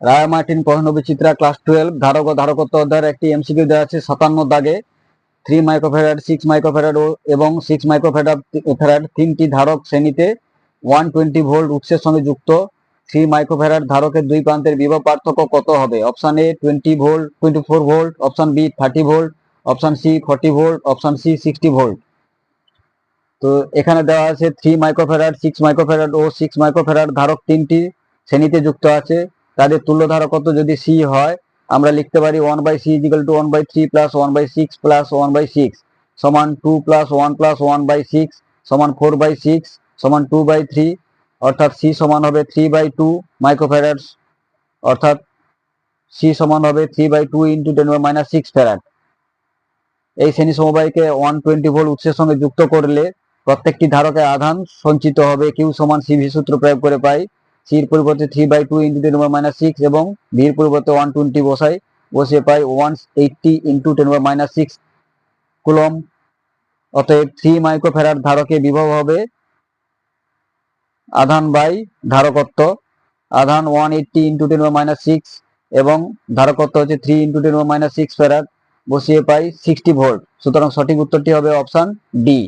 রায় Martin পনেরোনব্বই চিত্রা class twelve ধারক ও ধারকত্ব অধ্যায়ের একটি এমসিকিউ দেওয়া আছে, সাতান্ন দাগে। থ্রি মাইক্রোফেরাড সিক্স মাইক্রোফেরাড এবং সিক্স মাইক্রোফেরাড ফেরাড তিনটি ধারক শ্রেণীতে ওয়ান টোয়েন্টি ভোল্ট উৎসের সঙ্গে যুক্ত। থ্রি মাইক্রোফেরাড ধারকের দুই প্রান্তের বিভব পার্থক্য কত হবে? Option A twenty volt twenty four volt option B thirty volt option C forty volt option C sixty volt তো এখানে দেওয়া আছে থ্রি মাইক্রোফেরাড সিক্স মাইক্রোফেরাড ও সিক্স মাইক্রোফেরাড ধারক তিনটি শ্রেণীতে যুক্ত আছে। তাদের তুল্য ধারকত্ব যদি সি হয়, আমরা লিখতে পারি one by C equal to one by three plus one by six plus one by six সমান two plus one plus one by six সমান ফোর বাই সিক্স সমান টু বাই থ্রি অর্থাৎ সি সমান হবে থ্রি বাই টু মাইক্রোফেরাড অর্থাৎ C সমান হবে three by two into ten minus six farad এই শ্রেণি সমবায়কে ওয়ান টোয়েন্টি ভোল্ট উৎসের সঙ্গে যুক্ত করলে প্রত্যেকটি ধারকের আধান সঞ্চিত হবে কিউ সমান সিভি সূত্র প্রয়োগ করে পাই সির পরিবর্তে three by two into ten over minus six এবং ভির পরিবর্তে ওয়ান টোয়েন্টি বসাই বসিয়ে পাই one eighty into ten over minus six coulomb অতএব থ্রি মাইক্রোফেরাড ধারকে বিভব হবে আধান বাই ধারকত্ব। আধান one eighty into ten over minus six এবং ধারকত্ব হচ্ছে three into ten over minus six farad বসিয়ে পাই সিক্সটি ভোল্ট সুতরাং সঠিক উত্তরটি হবে অপশন ডি